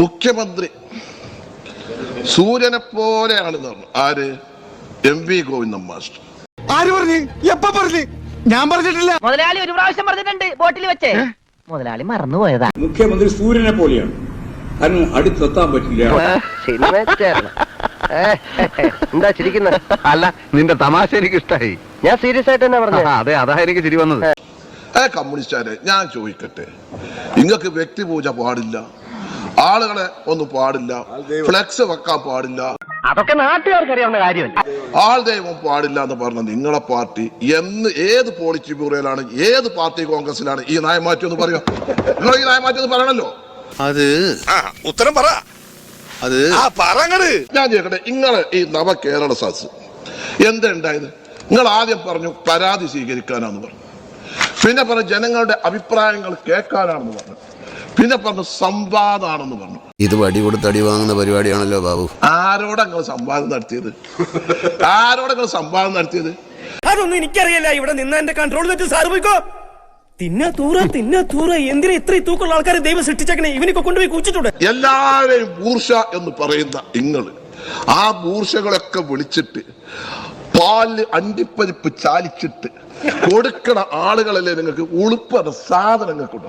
മുഖ്യമന്ത്രി സൂര്യനെ പോലെയാണെന്ന് പറഞ്ഞു. ആര്? M V Govindan master. ആര് പറഞ്ഞു? എപ്പ പറഞ്ഞു? ഞാൻ പറഞ്ഞിട്ടില്ല. മുതലാളി ഒരു പ്രാവശ്യം പറഞ്ഞിട്ടുണ്ട് ബോട്ടിൽ വെച്ചേ. മുതലാളി മറന്നുപോയതാ. മുഖ്യമന്ത്രി സൂര്യനെ പോലെയാണ്. കാരണം അടുത്തെത്താൻ പറ്റില്ല. എന്താ ചിരിക്കുന്ന? അല്ല നിന്റെ തമാശ എനിക്ക് ഇഷ്ടായി ഞാൻ സീരിയസ് ആയിട്ട് തന്നെ പറഞ്ഞു? അതെ അതാ എനിക്ക് ചിരി വന്നത്. ഏ കമ്മ്യൂണിസ്റ്റുകാരെ ഞാൻ ചോദിക്കട്ടെ. നിങ്ങൾക്ക് വ്യക്തിപൂജ പാടില്ല. ആളുകളെ ഒന്നും പാടില്ല. ഫ്ലെക്സ് വെക്കാൻ പാടില്ല. അതൊക്കെ നാട്ടുകാർക്ക് അറിയാവുന്ന കാര്യമല്ല? ആൾ ദൈവം പാടില്ല എന്ന് പറഞ്ഞ നിങ്ങളെ പാർട്ടി എന്ന് ഏത് പോളിറ്റ് ബ്യൂറോയിലാണ് ഏത് പാർട്ടി കോൺഗ്രസിലാണ് ഈ നയമാറ്റം എന്ന് പറയുക. നിങ്ങൾ ഈ നയമാറ്റം എന്ന് പറയണല്ലോ. അത് ഉത്തരം പറ. അത് ആ പറങ്ങട് ഞാൻ ചോദിക്കട്ടെ നിങ്ങളെ ഈ നവ കേരള സാസ് എന്തുണ്ടായത് നിങ്ങൾ ആദ്യം പറഞ്ഞു പരാതി സ്വീകരിക്കാനാന്ന് പറഞ്ഞു. പിന്നെ പറഞ്ഞു ജനങ്ങളുടെ അഭിപ്രായങ്ങൾ കേൾക്കാനാണെന്ന് പറഞ്ഞു. പിന്നെ പറഞ്ഞു സംവാദാണെന്ന് പറഞ്ഞു. ഇത് വടി കൊടുത്ത് അടി വാങ്ങുന്ന പരിപാടിയാണല്ലോ ബാബു. ആരോടെ സംവാദം നടത്തിയത്? ആരോടെ സംവാദം നടത്തിയത്? അതൊന്നും എനിക്കറിയില്ല. ഇവിടെ നിന്ന് എന്റെ കൺട്രോൾ തെറ്റ് സാറ് പോയിക്കോ. തിന്നാ തൂറ തിന്നാ തൂറ. എന്തിനാ ഇത്ര തൂക്കമുള്ള ആൾക്കാരെ ദൈവം സൃഷ്ടിച്ചേക്കണേ? ഇവനൊക്കെ കൊണ്ടുപോയി കുച്ചിട്ടുണ്ട് എല്ലാവരെയും ബൂർഷ എന്ന് പറയുന്ന നിങ്ങൾ ആ ബൂർഷകളൊക്കെ വിളിച്ചിട്ട് പാൽ അണ്ടിപ്പരിപ്പ് ചാലിച്ചിട്ട് കൊടുക്കണ ആളുകളല്ലേ നിങ്ങൾക്ക് ഉളുപ്പത സാധനങ്ങൾ കൊണ്ട്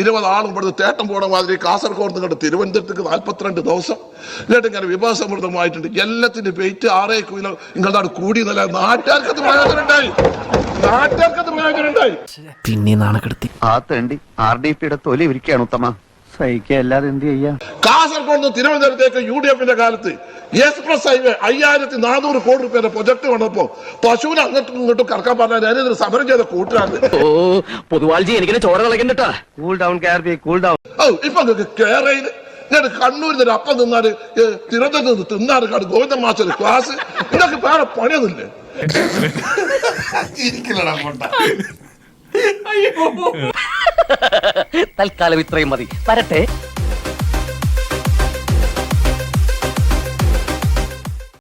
ഇരുപത് ആളും ഇവിടുന്ന് തേട്ടം പോണ മാതിരി കാസർഗോഡ് നിങ്ങളുടെ തിരുവനന്തപുരത്തേക്ക് നാൽപ്പത്തിരണ്ട് ദിവസം. എന്നിട്ട് ഇങ്ങനെ വിഭവസമൃദ്ധമായിട്ടുണ്ട് എല്ലാത്തിന്റെ വെയിറ്റ് ആറേ കിലോ. നിങ്ങളുടെ കൂടി നല്ല നാട്ടുകാർക്കത് പ്രയോജനമുണ്ടായി. നാട്ടുകാർക്കത് പ്രയോജനം ഉണ്ടായി പിന്നെ നാണക്കെടുത്തി. ആ തേണ്ടി ആർ ഡി പിയുടെ തൊലി ഇരിക്കുകയാണ് ഉത്തമ. സഹിക്കല്ലാതെ എന്ത് ചെയ്യാ? കാസർഗോഡ് തിരുവനന്തപുരത്തേക്ക് യു ഡി എഫിന്റെ കാലത്ത് എക്സ്പ്രസ് ഹൈവേ അയ്യായിരത്തി നാനൂറ് കോടി രൂപയുടെ പ്രൊജക്ട് വന്നപ്പോ പശുവിനെ അങ്ങോട്ടും ഇങ്ങോട്ടും കറക്കാൻ പറഞ്ഞാൽ ഞാനിതിന് സമരം ചെയ്ത കൂട്ടുകാരന്. ഓ പൊതുവാൾജി എനിക്കിനെ ചോര കളക്കണ്ടട്ടാ cool down care be cool down ഓ ഇപ്പൊ നിങ്ങൾക്ക് ചെയ്ത് ഞാൻ കണ്ണൂരിൽ നിന്ന് അപ്പം തിന്നാൽ തിരുവനന്തപുരത്ത് നിന്ന് തിന്നാറ് കാട് ഗോവിന്ദ മാസ്റ്റർ ക്ലാസ് ഇതൊക്കെ വേറെ പണിയൊന്നുമില്ലേ? തൽക്കാലം ഇത്രയും മതി. വരട്ടെ.